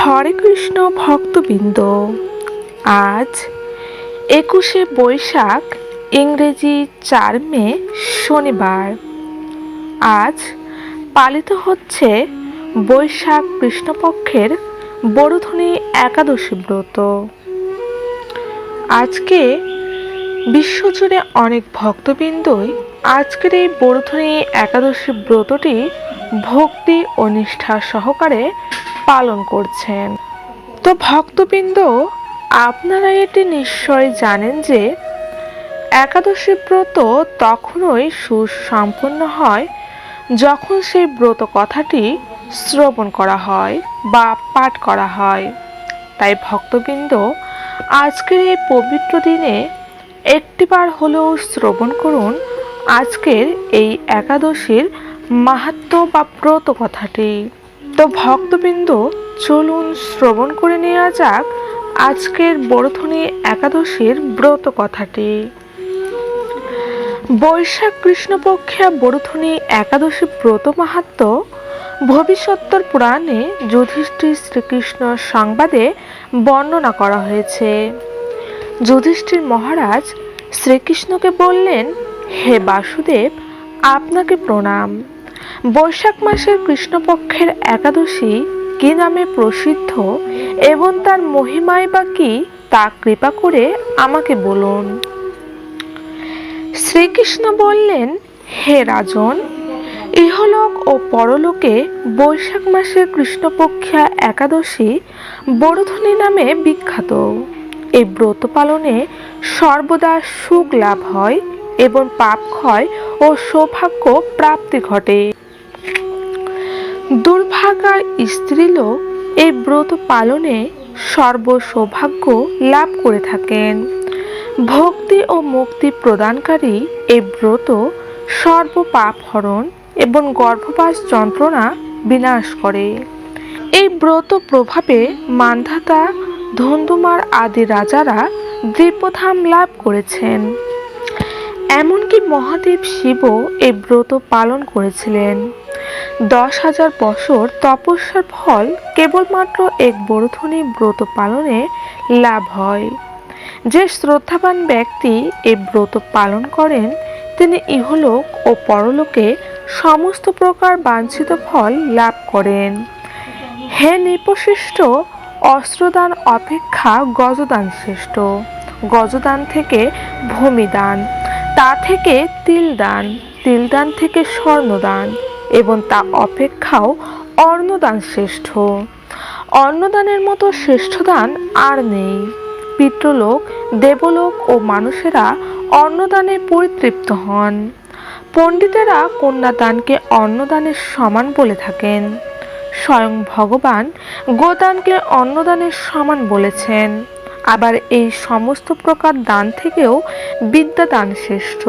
হরে কৃষ্ণ ভক্তবৃন্দ, আজ একুশে বৈশাখ, ইংরেজি চার মে, শনিবার। আজ পালিত হচ্ছে বৈশাখ কৃষ্ণপক্ষের বড়ধনী একাদশী ব্রত। আজকে বিশ্বজুড়ে অনেক ভক্তবৃন্দই আজকের এই বড়ধনী একাদশী ব্রতটি ভক্তি ও নিষ্ঠা সহকারে পালন করছেন। তো ভক্তবৃন্দ, আপনারা এটি নিশ্চয় জানেন যে একাদশী ব্রত তখনই সুসম্পন্ন হয় যখন সেই ব্রত কথাটি শ্রবণ করা হয় বা পাঠ করা হয়। তাই ভক্তবৃন্দ, আজকের এই পবিত্র দিনে একটিবার হলেও শ্রবণ করুন আজকের এই একাদশীর মাহাত্ম বা ব্রত কথাটি। তো ভক্তবৃন্দ, চলুন শ্রবণ করে নেওয়া যাক আজকের বড়থনী একাদশীর ব্রত কথাটি। বৈশাখ কৃষ্ণপক্ষে বড়থনী একাদশী ব্রত মাহাত্ম ভবিষ্যত্তর পুরাণে যুধিষ্ঠির শ্রীকৃষ্ণ সংবাদে বর্ণনা করা হয়েছে। যুধিষ্ঠির মহারাজ শ্রীকৃষ্ণকে বললেন, হে বাসুদেব, আপনাকে প্রণাম। বৈশাখ মাসের কৃষ্ণপক্ষের একাদশী কি নামে প্রসিদ্ধ এবং তার মহিমায় বা কি তা কৃপা করে আমাকে বলুন। শ্রীকৃষ্ণ বললেন, হে রাজন, ইহলোক ও পরলোকে বৈশাখ মাসের কৃষ্ণপক্ষা একাদশী বড়ধনী নামে বিখ্যাত। এই ব্রত পালনে সর্বদা সুখ লাভ হয় এবং পাপ ক্ষয় ও সৌভাগ্য প্রাপ্তি ঘটে। দুর্ভাগা স্ত্রীলোক এই ব্রত পালনে সর্ব সৌভাগ্য লাভ করে থাকেন। ভক্তি ও মুক্তি প্রদানকারী এই ব্রত সর্ব পাপ হরণ এবং গর্ভবাস যন্ত্রণা বিনাশ করে। এই ব্রত প্রভাবে মান্ধাতা ধন্দুমার আদি রাজারা দ্বীপধাম লাভ করেছেন। এমনকি মহাদেব শিবও এই ব্রত পালন করেছিলেন। দশ হাজার বছর তপস্যার ফল কেবলমাত্র এক বড়ধনী ব্রত পালনে লাভ হয়। যে শ্রদ্ধাবান ব্যক্তি এই ব্রত পালন করেন, তিনি ইহলোক ও পরলোকে সমস্ত প্রকার বাঞ্ছিত ফল লাভ করেন। হে নিপশিষ্ট অস্ত্রদান অপেক্ষা গজদান শ্রেষ্ঠ। গজদান থেকে ভূমিদান। তা থেকে তিল তিলদান তিলদান থেকে স্বর্ণদান এবং তা অপেক্ষাও অর্ণদান শ্রেষ্ঠ। অন্নদানের মতো শ্রেষ্ঠ দান আর নেই। পিতৃলোক, দেবলোক ও মানুষেরা অন্নদানে পরিতৃপ্ত হন। পণ্ডিতেরা কন্যাদানকে অন্নদানের সমান বলে থাকেন। স্বয়ং ভগবান গোদানকে অন্নদানের সমান বলেছেন। আবার এই সমস্ত প্রকার দান থেকেও বিদ্যাদান শ্রেষ্ঠ।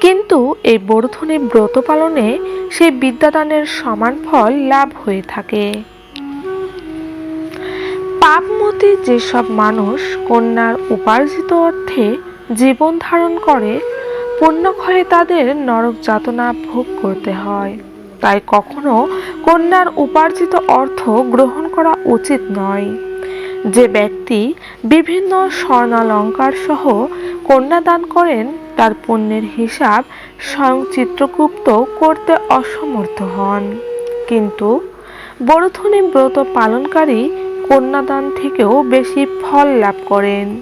কিন্তু এই বর্ধনে ব্রত পালনে সেই বিদ্যাদানের সমান ফল লাভ হয়ে থাকে। পাপমতি যেসব মানুষ কন্যার উপার্জিত অর্থে জীবন ধারণ করে পুণ্যক্ষয়ে তাদের নরক যাতনা ভোগ করতে হয়। তাই কখনো কন্যার উপার্জিত অর্থ গ্রহণ করা উচিত নয়। যে ব্যক্তি বিভিন্ন স্বর্ণালঙ্কার সহ কন্যাদান করেন, তার পুণ্যের হিসাব স্বয়ং চিত্রগুপ্ত করতে অসমর্থ হন। কিন্তু বড়থনী ব্রত পালনকারী কন্যাদান থেকেও বেশি ফল লাভ করেন।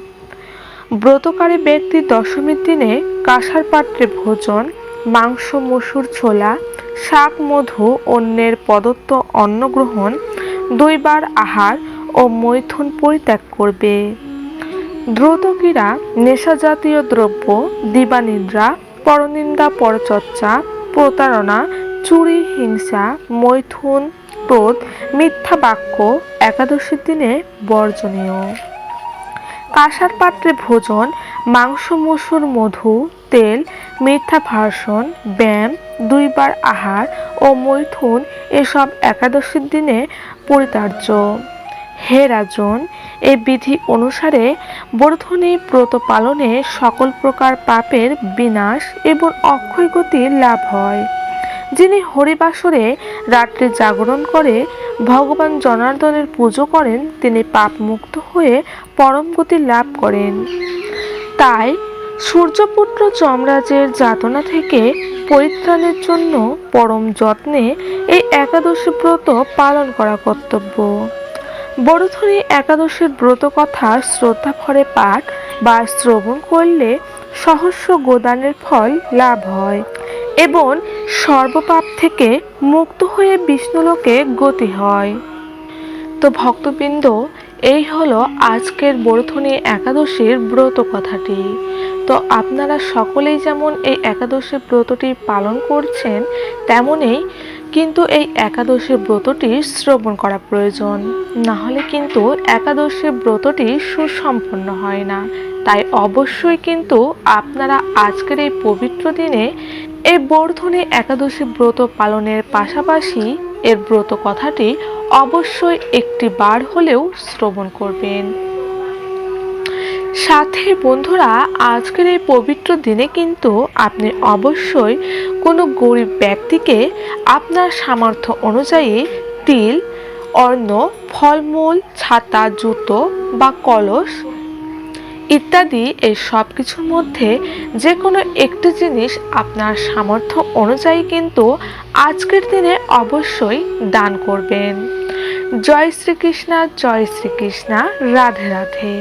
ব্রতকারী ব্যক্তি দশমীর দিনে কাঁসার পাত্রে ভোজন, মাংস, মসুর ছোলা, শাক, মধু, অন্যের প্রদত্ত অন্ন গ্রহণ, দুইবার আহার ও মৈথুন পরিত্যাগ করবে। দ্রুতকীরা নেশা জাতীয় দ্রব্য, দিবানিদ্রা, পরনিন্দা, পরচর্চা, প্রতারণা, চুরি, হিংসা, মৈথুন, ক্রোধ, মিথ্যা বাক্য, একাদশীর দিনে বর্জনীয়। কাঁসার পাত্রে ভোজন, মাংস, মসুর মধু, তেল, মিথ্যা ভাষণ, ব্যায়াম, দুইবার আহার ও মৈথুন এসব একাদশীর দিনে পরিতার্য। হে রাজন, এই বিধি অনুসারে বর্ধনী ব্রত পালনে সকল প্রকার পাপের বিনাশ এবং অক্ষয় গতি লাভ হয়। যিনি হরিবাসরে রাত্রে জাগরণ করে, ভগবান জনার্দনের পুজো করেন, তিনি পাপ মুক্ত হয়ে পরম গতি লাভ করেন। তাই সূর্যপুত্র চমরাজের যাতনা থেকে পরিত্রাণের জন্য পরম যত্নে এই একাদশী ব্রত পালন করা কর্তব্য। বড়থনী একাদশীর ব্রত কথা শ্রদ্ধা ভরে পাঠ বা শ্রবণ করলে সহস্র গোদানের ফল লাভ হয় এবং সর্বপাপ থেকে মুক্ত হয়ে বিষ্ণুলোকে গতি হয়। তো ভক্তবৃন্দ, এই হলো আজকের বরথনী একাদশীর ব্রত কথাটি তো আপনারা সকলেই যেমন এই একাদশী ব্রতটি পালন করছেন, তেমনই কিন্তু এই একাদশী ব্রতটি শ্রবণ করা প্রয়োজন। না হলে কিন্তু একাদশী ব্রতটি সুসম্পন্ন হয় না। তাই অবশ্যই কিন্তু আপনারা আজকের এই পবিত্র দিনে এই বর্ধনে একাদশী ব্রত পালনের পাশাপাশি এর ব্রত কথাটি অবশ্যই একটি বার হলেও শ্রবণ করবেন। সাথে বন্ধুরা, আজকের এই পবিত্র দিনে কিন্তু আপনি অবশ্যই কোনো গরিব ব্যক্তিকে আপনার সামর্থ্য অনুযায়ী তিল, অন্ন, ফলমূল, ছাতা, জুতো বা কলস ইত্যাদি এই সব কিছুর মধ্যে যে কোনো একটি জিনিস আপনার সামর্থ্য অনুযায়ী কিন্তু আজকের দিনে অবশ্যই দান করবেন। জয় শ্রীকৃষ্ণা জয় শ্রীকৃষ্ণা, রাধে রাধে।